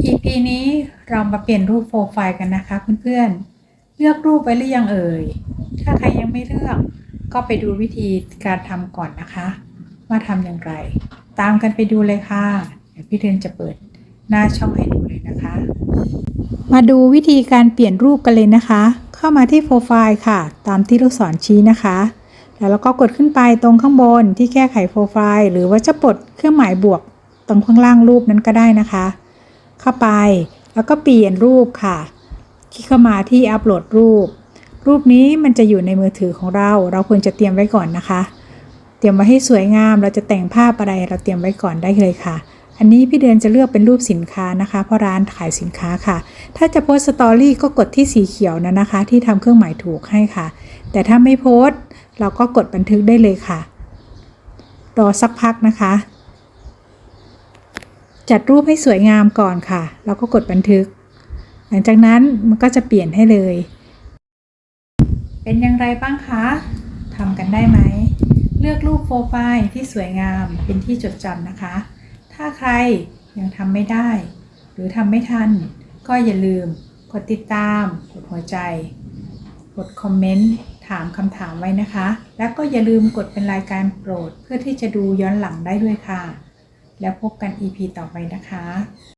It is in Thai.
EP นี้เรามาเปลี่ยนรูปโปรไฟล์กันนะคะเพื่อนๆ เลือกรูปไว้หรือยังเอ่ย ถ้าใครยังไม่เลือกก็ไปดูวิธีการทำก่อนนะคะ ว่าทำอย่างไร ตามกันไปดูเลยค่ะ เดี๋ยวพี่เดือนจะเปิดหน้าช่องให้ดูเลยนะคะ มาดูวิธีการเปลี่ยนรูปกันเลยนะคะ เข้ามาที่โปรไฟล์ค่ะ ตามที่ลูกศรชี้นะคะ แล้วเราก็กดขึ้นไปตรงข้างบนที่แก้ไขโปรไฟล์ หรือว่าจะปลดเครื่องหมายบวกตรงข้างล่างรูปนั้นก็ได้นะคะ เข้าไป แล้วก็เปลี่ยนรูปค่ะ คลิกเข้ามาที่อัปโหลดรูป รูปนี้มันจะอยู่ในมือถือของเรา เราควรจะเตรียมไว้ก่อนนะคะ เตรียมไว้ให้สวยงาม เราจะแต่งภาพอะไรเราเตรียมไว้ก่อนได้เลยค่ะ อันนี้พี่เดือนจะเลือกเป็นรูปสินค้านะคะ เพราะร้านขายสินค้าค่ะ ถ้าจะโพสต์สตอรี่ก็กดที่สีเขียวนะนะคะ ที่ทำเครื่องหมายถูกให้ค่ะ แต่ถ้าไม่โพสต์เราก็กดบันทึกได้เลยค่ะ รอสักพักนะคะ จัดรูปให้สวยงามก่อนค่ะ แล้วก็กดบันทึก หลังจากนั้นมันก็จะเปลี่ยนให้เลย เป็นอย่างไรบ้างคะทำกันได้ไหม เลือกรูปโปรไฟล์ที่สวยงามเป็นที่จดจำนะคะ ถ้าใครยังทำไม่ได้ หรือทำไม่ทัน ก็อย่าลืมกดติดตาม กดหัวใจ กดคอมเมนต์ ถามคำถามไว้นะคะ แล้วก็อย่าลืมกดเป็นรายการโปรด เพื่อที่จะดูย้อนหลังได้ด้วยค่ะ แล้วพบกัน EP ต่อไปนะคะ